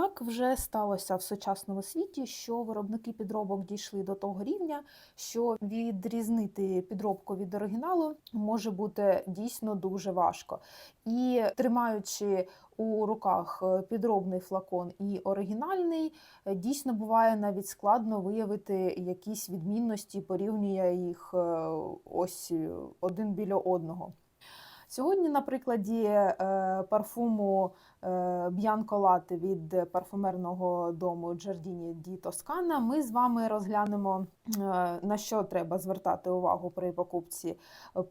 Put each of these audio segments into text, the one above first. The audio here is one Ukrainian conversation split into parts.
Так вже сталося в сучасному світі, що виробники підробок дійшли до того рівня, що відрізнити підробку від оригіналу може бути дійсно дуже важко. І тримаючи у руках е, підробний флакон і оригінальний, е, дійсно буває навіть складно виявити якісь відмінності, порівнює їх е, ось один біля одного. Сьогодні, на прикладі е, парфуму е, від парфумерного дому Giardini di Toscana, ми з вами розглянемо, е, на що треба звертати увагу при покупці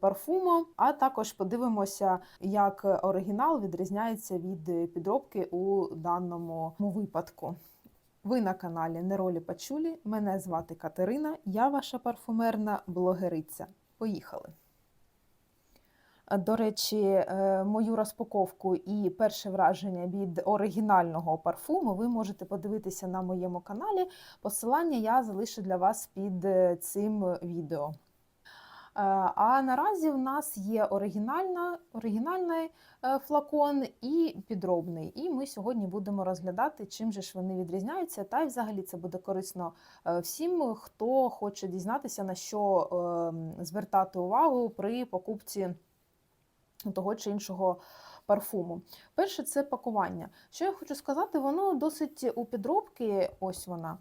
парфуму, а також подивимося, як оригінал відрізняється від підробки у даному випадку. Ви на каналі Неролі Пачулі. Мене звати Катерина, я ваша парфумерна блогериця. Поїхали! До речі, е, мою розпаковку і перше враження від оригінального парфуму ви можете подивитися на моєму каналі. Посилання я залишу для вас під е, цим відео. Е, А наразі в нас є оригінальна, оригінальний флакон і підробний. І ми сьогодні будемо розглядати, чим же ж вони відрізняються. Та й взагалі це буде корисно всім, хто хоче дізнатися, на що е, звертати увагу при покупці того чи іншого парфуму. Перше, це пакування. Що я хочу сказати, воно досить у підробки, ось вона.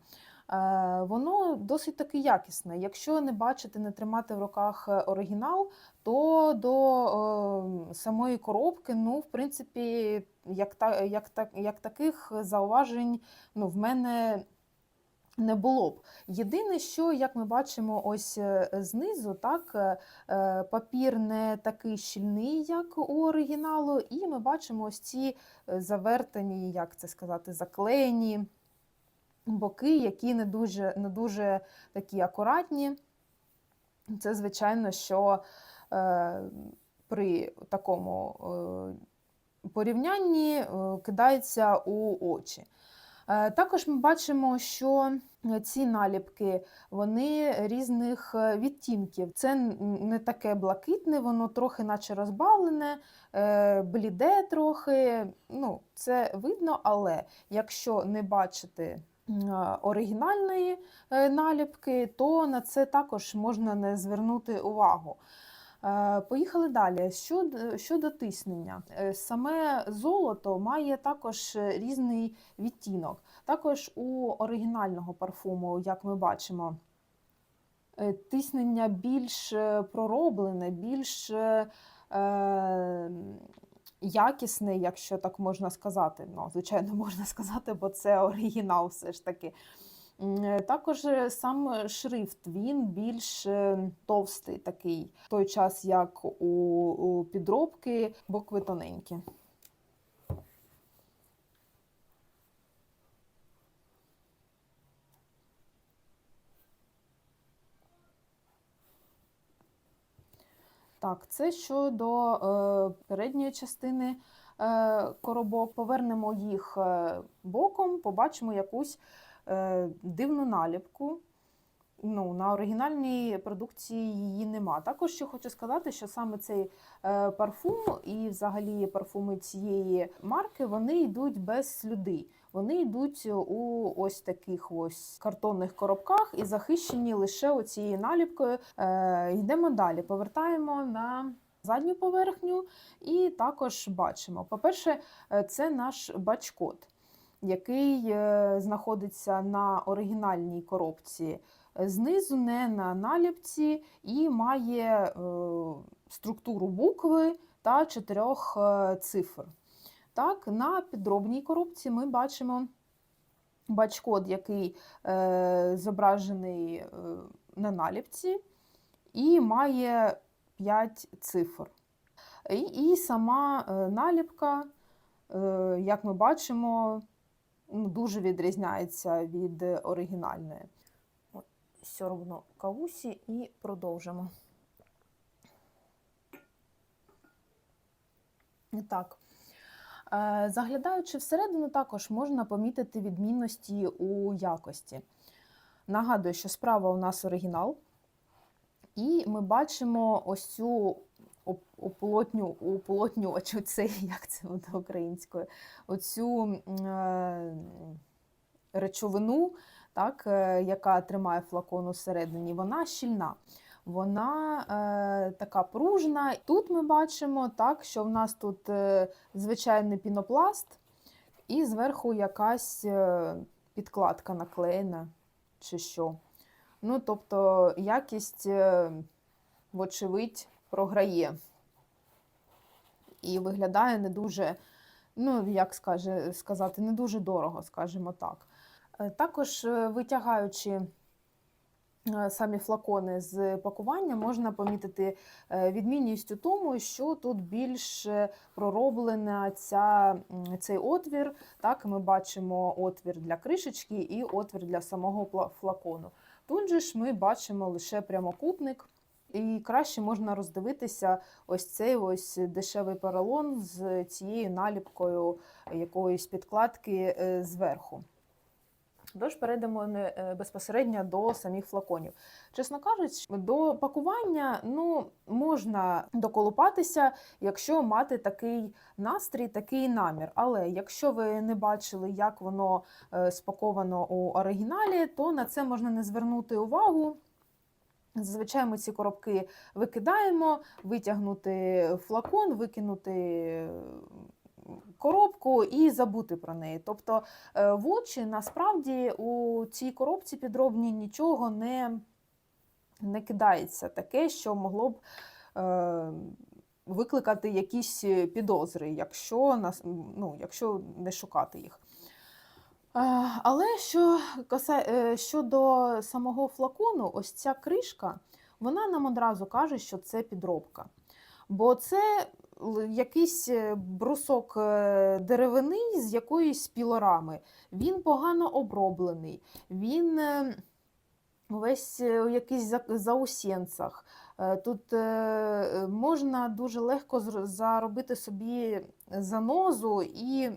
е, Воно досить таки якісне. Якщо не бачити, не тримати в руках е, оригінал, то до е, самої коробки, ну, в принципі, як, та, як, та, як таких зауважень ну, в мене не було б. Єдине, що, як ми бачимо, ось е, знизу, так, е, е, папір не такий щільний, як у оригіналу, і ми бачимо ось ці завертані, як це сказати, заклеєні боки, які не дуже, не дуже такі акуратні. Це, звичайно, що е, при такому е, порівнянні е, кидається у очі. Е, Також ми бачимо, що ці наліпки вони різних е, відтінків. Це не таке блакитне, воно трохи наче розбавлене, е, бліде трохи. Ну, це видно, але якщо не бачити оригінальної наліпки, то на це також можна не звернути увагу. Е, Поїхали далі. Щодо, щодо тиснення, Е, саме золото має також різний відтінок. Також у оригінального парфуму, як ми бачимо, е, тиснення більш е, пророблене, більш е, е, якісне, якщо так можна сказати. Ну, звичайно, можна сказати, бо це оригінал все ж таки. Е, Також е, сам шрифт він більш е, товстий такий, в той час як у, підробки букви тоненькі. Так, це щодо е, передньої частини е, коробок. Повернемо їх е, боком, побачимо якусь е, дивну наліпку. Ну, на оригінальній продукції її нема. Також ще хочу сказати, що саме цей е, парфум і взагалі парфуми цієї марки вони йдуть без слюди. Вони йдуть у ось таких ось картонних коробках і захищені лише оцією наліпкою. Е, йдемо далі. Повертаємо на задню поверхню і також бачимо. По-перше, е, це наш бачкод, який е, знаходиться на оригінальній коробці знизу, не на наліпці, і має е, структуру букви та чотирьох е, цифр. Так, на підробній коробці ми бачимо бачкод, який е, зображений е, на наліпці, і має 5 цифр. І, і сама е, наліпка, е, як ми бачимо, дуже відрізняється від оригінальної. От, Сьорбну кавусі і продовжимо. Так. Е, Заглядаючи всередину, також можна помітити відмінності у якості. Нагадую, що справа у нас оригінал, і ми бачимо ось цю оп- ополотню, оцей, як це буде українською, оцю е, речовину, так, е, яка тримає флакон усередині, вона щільна. Вона е, така пружна. Тут ми бачимо, так, що в нас тут е, звичайний пінопласт, і зверху якась е, підкладка наклеєна чи що. Ну, тобто якість, е, вочевидь, програє. І виглядає не дуже, ну, як скаже, сказати, не дуже дорого, скажімо так. Е, Також е, витягаючи е, самі флакони з пакування, можна помітити відмінність у тому, що тут більш пророблена ця, цей отвір. Так, ми бачимо отвір для кришечки і отвір для самого флакону. Тут же ж ми бачимо лише прямокутник. І краще можна роздивитися ось цей ось дешевий поролон з цією наліпкою якоїсь підкладки е, зверху. Тож перейдемо е, безпосередньо до самих флаконів. Чесно кажучи, до пакування ну, можна доколупатися, якщо мати такий настрій, такий намір. Але якщо ви не бачили, як воно е, спаковано у оригіналі, то на це можна не звернути увагу. Зазвичай ми ці коробки викидаємо, витягнути флакон, викинути коробку і забути про неї. Тобто е, в очі насправді у цій коробці підробній нічого не, не кидається таке, що могло б е, викликати якісь підозри, якщо, ну, якщо не шукати їх. Е, Але що е, щодо самого флакону, ось ця кришка, вона нам одразу каже, що це підробка. Бо це якийсь е, брусок деревини з якоїсь пілорами. Він погано оброблений, він весь у якихось за- заусенцях. Е, Тут можна дуже легко заробити собі занозу і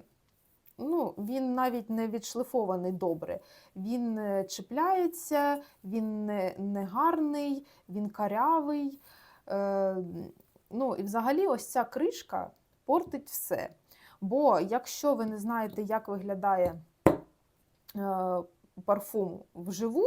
ну, він навіть не відшлифований добре. Він е, чіпляється, він не, гарний, він карявий. Е, ну, і взагалі, ось ця кришка портить все. Бо якщо ви не знаєте, як виглядає е, парфум вживу,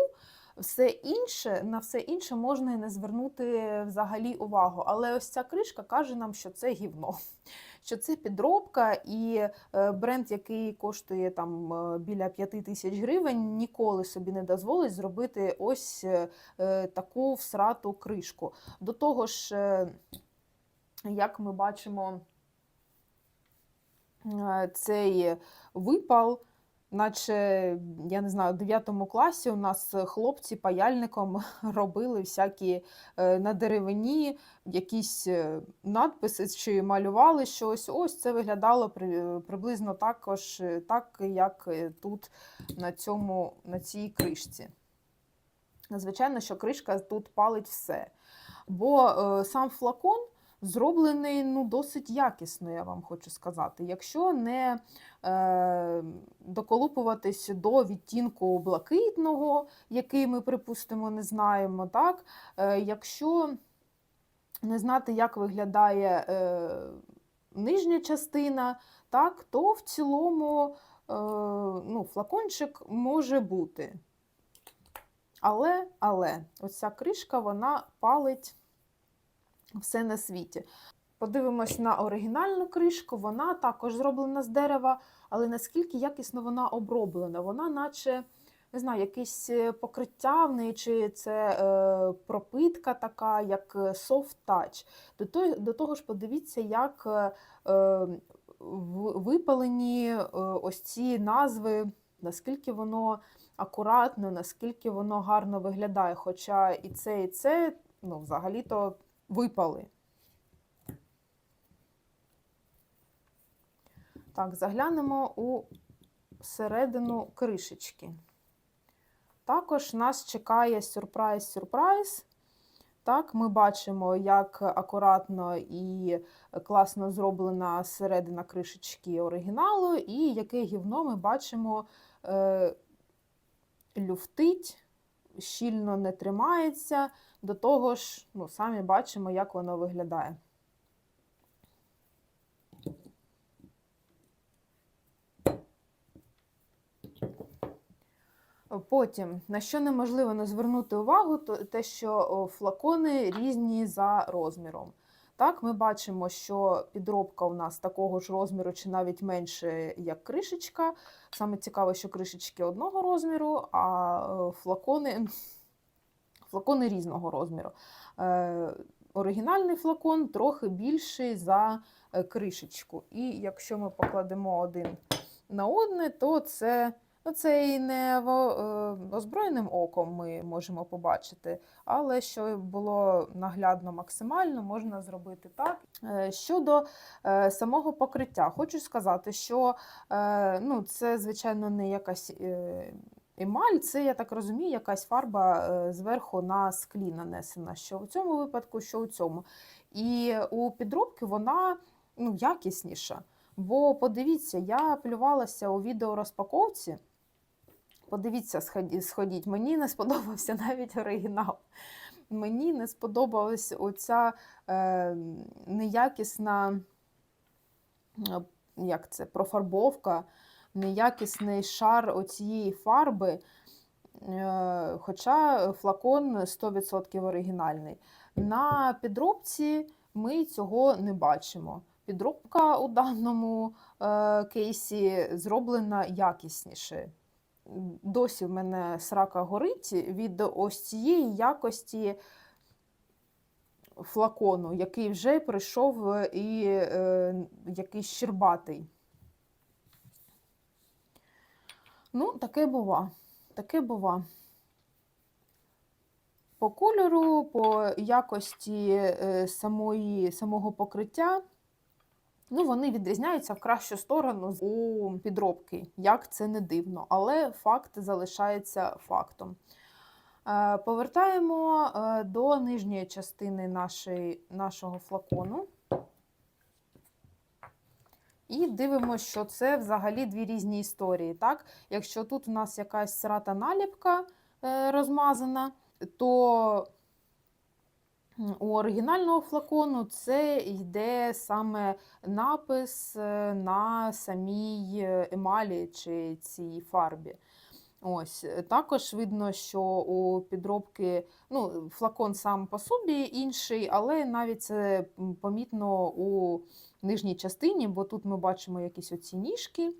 все інше, на все інше можна і не звернути взагалі увагу. Але ось ця кришка каже нам, що це гівно, що це підробка, і е, бренд, який коштує там е, біля 5 тисяч гривень, ніколи собі не дозволить зробити ось е, таку всрату кришку. До того ж, як ми бачимо, цей випал. Наче, я не знаю, у 9 класі у нас хлопці паяльником робили всякі е, на деревині якісь е, надписи чи малювали щось. Ось це виглядало приблизно також е, так, як тут на, цьому, на цій кришці. Звичайно, що кришка тут палить все. Бо сам флакон зроблений ну, досить якісно, я вам хочу сказати. Якщо не е, доколупуватись до відтінку блакитного, який ми, припустимо, не знаємо, так? Е, якщо не знати, як виглядає е, нижня частина, так, то в цілому е, ну, флакончик може бути. Але, але, оця кришка, вона палить все на світі. Подивимось на оригінальну кришку, вона також зроблена з дерева, але наскільки якісно вона оброблена, вона наче, не знаю, якесь е, покриття в неї, чи це е, пропитка така, як е, soft touch. До того, до того ж, подивіться, як е, е, випалені е, ось ці назви, наскільки воно акуратно, наскільки воно гарно виглядає. Хоча і це, і це ну, взагалі-то випали. Так, заглянемо у середину кришечки. Також нас чекає сюрприз-сюрприз. Так, ми бачимо, як акуратно і класно зроблена середина кришечки оригіналу, і яке гівно ми бачимо е, люфтить, щільно не тримається. До того ж, ну, самі бачимо, як воно виглядає. Потім, на що неможливо не звернути увагу, то те, що флакони різні за розміром. Так, ми бачимо, що підробка у нас такого ж розміру, чи навіть менше, як кришечка. Саме цікаво, що кришечки одного розміру, а е, флакони, флакони різного розміру. Е, оригінальний флакон трохи більший за е, кришечку. І якщо ми покладемо один на одне, то це. Ну, це і не е, озброєним оком ми можемо побачити, але що було наглядно максимально, можна зробити так. Е, Щодо е, самого покриття, хочу сказати, що ну, це, звичайно, не якась емаль, це, я так розумію, якась фарба зверху на склі нанесена, що у цьому випадку, що у цьому. І у підробки вона ну, якісніша. Бо подивіться, я плювалася у відеорозпаковці. Подивіться, сходіть. Мені не сподобався навіть оригінал. Мені не сподобалась оця е, неякісна, е, як це, профарбовка, неякісний шар оцієї фарби. Е, хоча флакон 100% оригінальний. На підробці ми цього не бачимо. Підробка у даному е, кейсі зроблена якісніше. Досі в мене срака горить від ось цієї якості флакону, який вже прийшов е, і е, якийсь щербатий. Ну, таке бува. Таке бува. По кольору, по якості е, самої, самого покриття, ну, вони відрізняються в кращу сторону у підробки, як це не дивно, але факт залишається фактом. Е, Повертаємо е, до нижньої частини нашої, нашого флакону. І дивимося, що це взагалі дві різні історії. Так? Якщо тут у нас якась срата наліпка е, розмазана, то у оригінального флакону це йде саме напис е, на самій е, емалі чи цій фарбі. Ось е, також видно, що у підробки ну, флакон сам по собі інший, але навіть це помітно у нижній частині, бо тут ми бачимо якісь оці ніжки.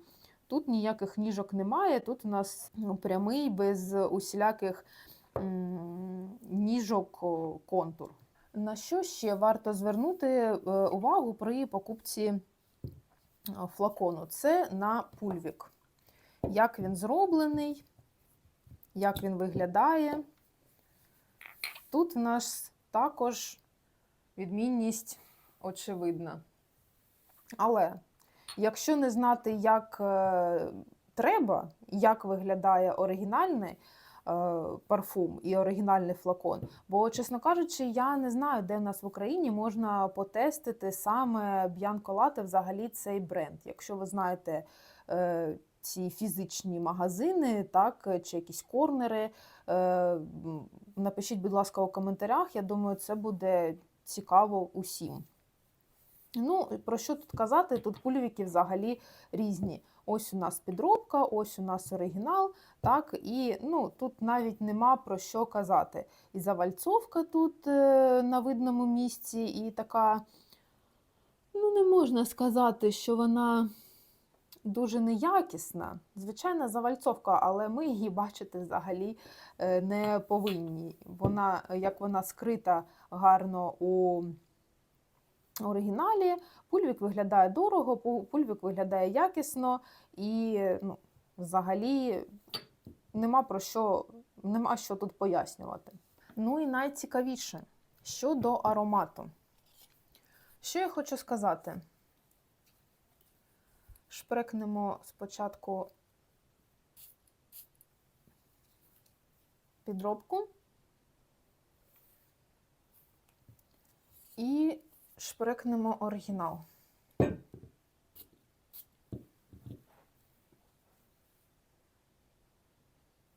Тут ніяких ніжок немає. Тут у нас ну, прямий без усіляких ніжок контур. На що ще варто звернути е, увагу при покупці е, флакону? Це на пульвік. Як він зроблений, як він виглядає. Тут в нас також відмінність очевидна. Але якщо не знати, як е, треба, як виглядає оригінальний парфум і оригінальний флакон, бо, чесно кажучи, я не знаю, де в нас в Україні можна потестити саме Latte взагалі цей бренд. Якщо ви знаєте е, ці фізичні магазини, так, чи якісь корнери, е, напишіть, будь ласка, у коментарях. Я думаю, це буде цікаво усім. Ну, про що тут казати? Тут пульвіки взагалі різні. Ось у нас підробка, ось у нас оригінал, так, і ну, тут навіть нема про що казати. І завальцовка тут е, на видному місці, і така, ну, не можна сказати, що вона дуже неякісна. Звичайна завальцовка, але ми її бачити взагалі е, не повинні. Вона, як вона скрита гарно у оригіналі. Пульвік виглядає дорого, пульвік виглядає якісно і ну, взагалі нема про що, нема що тут пояснювати. Ну і найцікавіше щодо аромату. Що я хочу сказати? Шпрекнемо спочатку підробку і шпрекнемо оригінал.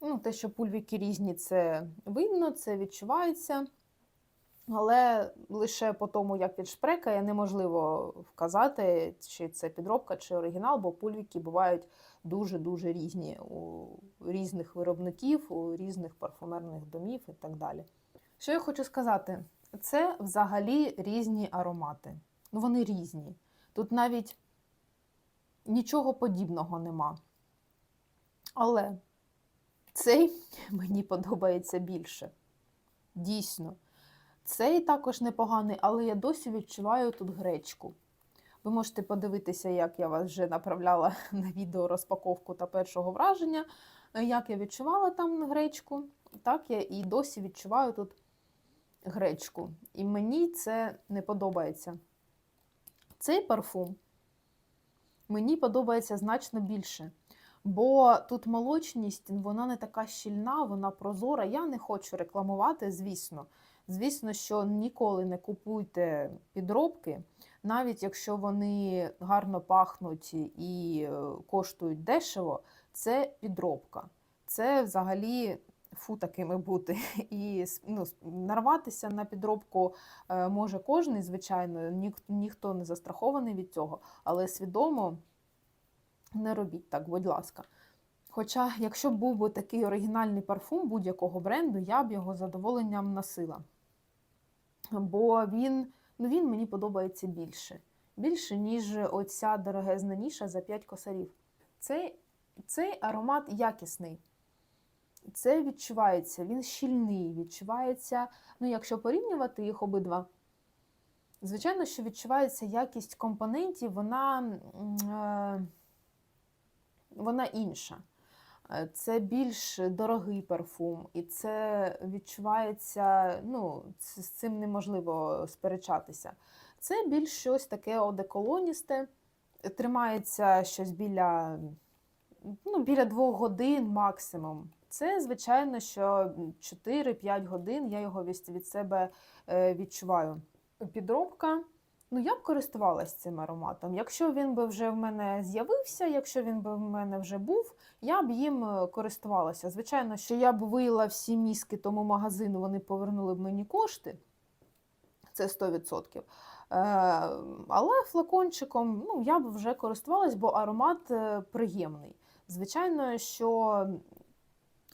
Ну, те, що пульвіки різні, це видно, це відчувається. Але лише по тому, як відшпрекає, неможливо вказати, чи це підробка, чи оригінал, бо пульвіки бувають дуже-дуже різні у різних виробників, у різних парфумерних домів і так далі. Що я хочу сказати, це взагалі різні аромати. Ну, вони різні. Тут навіть нічого подібного нема. Але цей мені подобається більше. Дійсно. Цей також непоганий, але я досі відчуваю тут гречку. Ви можете подивитися, як я вас вже направляла на відео розпаковку та першого враження, як я відчувала там гречку, так я і досі відчуваю тут гречку. І мені це не подобається. Цей парфум мені подобається значно більше. Бо тут молочність, вона не така щільна, вона прозора. Я не хочу рекламувати, звісно. Звісно, що ніколи не купуйте підробки, навіть якщо вони гарно пахнуть і е, коштують дешево, це підробка. Це взагалі фу такими бути. І ну, нарватися на підробку е, може кожен, звичайно, ніх, ніхто не застрахований від цього, але свідомо не робіть так, будь ласка. Хоча, якщо б був би такий оригінальний парфум будь-якого бренду, я б його з задоволенням носила. Бо він, ну, він мені подобається більше. Більше, ніж оця дорогезна ніша за 5 косарів. Цей, цей аромат якісний. Це відчувається, він щільний, відчувається, ну, якщо порівнювати їх обидва, звичайно, що відчувається якість компонентів, вона, е, вона інша. Е, Це більш дорогий парфум, і це відчувається, ну, з цим неможливо сперечатися. Це більш щось таке одеколоністе, тримається щось біля, ну, біля двох годин максимум. Це, звичайно, що 4-5 годин я його від себе е, відчуваю. Підробка. Ну, я б користувалась цим ароматом. Якщо він би вже в мене з'явився, якщо він би в мене вже був, я б їм е, користувалася. Звичайно, що я б виїла всі мізки тому магазину, вони повернули б мені кошти. Це 100%. Е, але флакончиком ну, я б вже користувалась, бо аромат приємний. Звичайно, що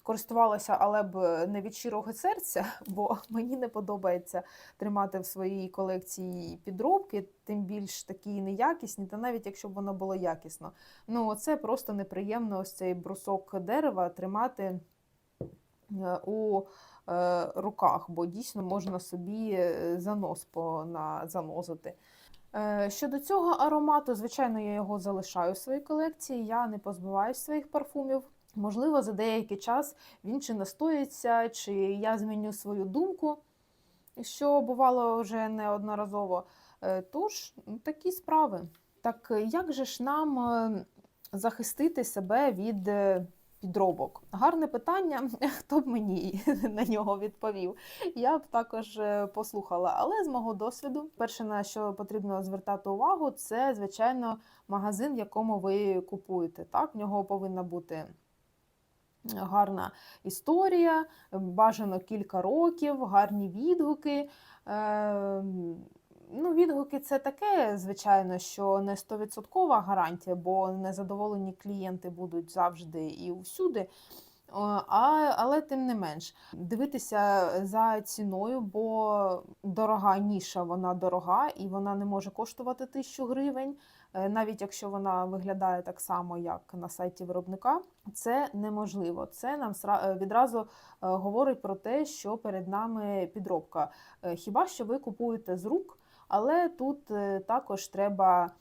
користувалася, але б не від щирого серця, бо мені не подобається тримати в своїй колекції підробки, тим більш такі неякісні, та навіть якщо б воно було якісно. Ну, це просто неприємно ось цей брусок дерева тримати е, у е, руках, бо дійсно можна собі е, занос занозити. Щодо цього аромату, звичайно, я його залишаю в своїй колекції, я не позбуваюся своїх парфумів. Можливо, за деякий час він чи настоїться, чи я зміню свою думку, що бувало вже неодноразово. Е, тож, такі справи. Так як же ж нам е, захистити себе від е, підробок? Гарне питання, хто б мені на нього відповів? Я б також послухала, але з мого досвіду, перше, на що потрібно звертати увагу, це, звичайно, магазин, в якому ви купуєте. Так, В нього повинна бути гарна історія, бажано кілька років, гарні відгуки. Ем, ну, Відгуки це таке, звичайно, що не 100% гарантія, бо незадоволені клієнти будуть завжди і всюди. А, Але тим не менш, дивитися за ціною, бо дорога ніша, вона дорога і вона не може коштувати тисячу гривень. Е, навіть якщо вона виглядає так само, як на сайті виробника, це неможливо. Це нам е, відразу е, говорить про те, що перед нами підробка. Хіба що ви купуєте з рук, але тут також треба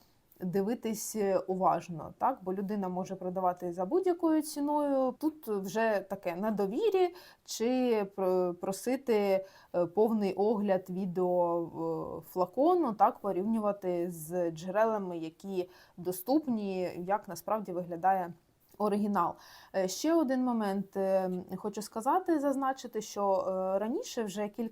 дивитись уважно, так бо людина може продавати за будь-якою ціною. Тут вже таке на довірі, чи просити е, повний огляд відео флакону, так порівнювати з джерелами, які доступні, як насправді виглядає. Оригінал. Е, ще один момент е, хочу сказати, зазначити, що раніше, вже кіль...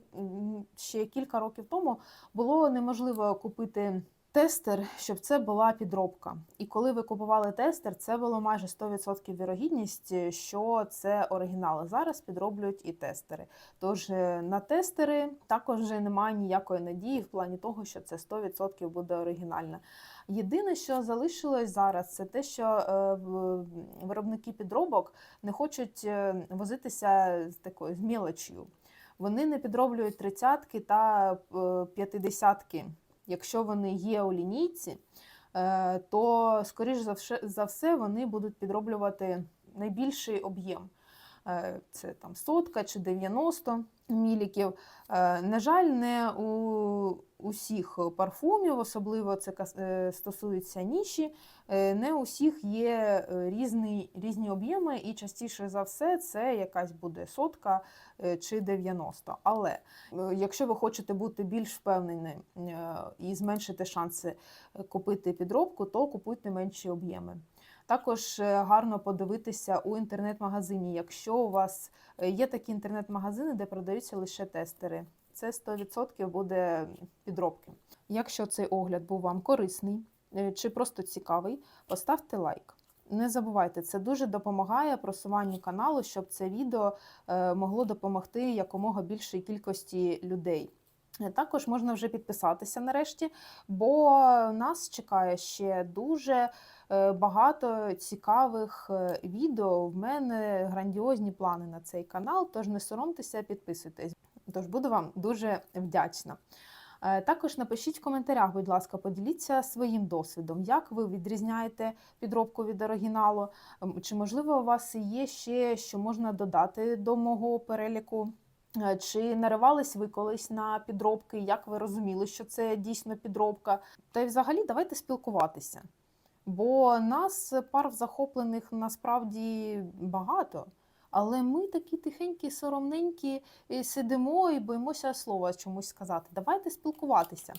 ще кілька років тому, було неможливо купити тестер, щоб це була підробка. І коли ви купували тестер, це було майже 100% вірогідність, що це оригінали. Зараз підроблюють і тестери. Тож е, на тестери також вже немає ніякої надії в плані того, що це 100% буде оригінальне. Єдине, що залишилось зараз, це те, що е, виробники підробок не хочуть е, возитися з такою з мілочю. Вони не підроблюють тридцятки та е, п'ятидесятки. Якщо вони є у лінійці, е, то скоріш за все вони будуть підроблювати найбільший об'єм. Е, Це там сотка чи 90 міліків. Е, На жаль, не у усіх парфумів, особливо це е, стосується ніші, е, не у всіх є різні, різні об'єми, і частіше за все це якась буде сотка чи 90. Але якщо ви хочете бути більш впевненим е, і зменшити шанси купити підробку, то купуйте менші об'єми. Також е, гарно подивитися у інтернет-магазині, якщо у вас е, є такі інтернет-магазини, де продаються лише тестери. Це 100% буде підробки. Якщо цей огляд був вам корисний е, чи просто цікавий, поставте лайк. Не забувайте, це дуже допомагає просуванню каналу, щоб це відео могло допомогти якомога більшій кількості людей. Також можна вже підписатися нарешті, бо нас чекає ще дуже багато цікавих е, відео. В мене грандіозні плани на цей канал, тож не соромтеся, підписуйтесь. Тож буду вам дуже вдячна. Е, Також напишіть в коментарях, будь ласка, поділіться своїм досвідом, як ви відрізняєте підробку від оригіналу, чи можливо у вас є ще що можна додати до мого переліку. Е, Чи наривались ви колись на підробки? Як ви розуміли, що це дійсно підробка? Та й взагалі давайте спілкуватися. Бо нас пар захоплених насправді багато. Але ми такі тихенькі, соромненькі сидимо і боїмося слова чомусь сказати. Давайте спілкуватися.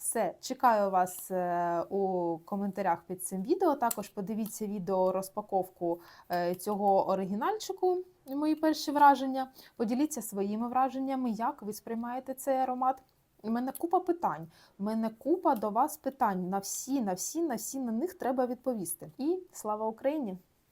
Все, чекаю вас е, у коментарях під цим відео. Також подивіться відео розпаковку е, цього оригінальчику, мої перші враження. Поділіться своїми враженнями, як ви сприймаєте цей аромат. У мене купа питань. У мене купа до вас питань. На всі, на всі, на всі на них треба відповісти. І слава Україні!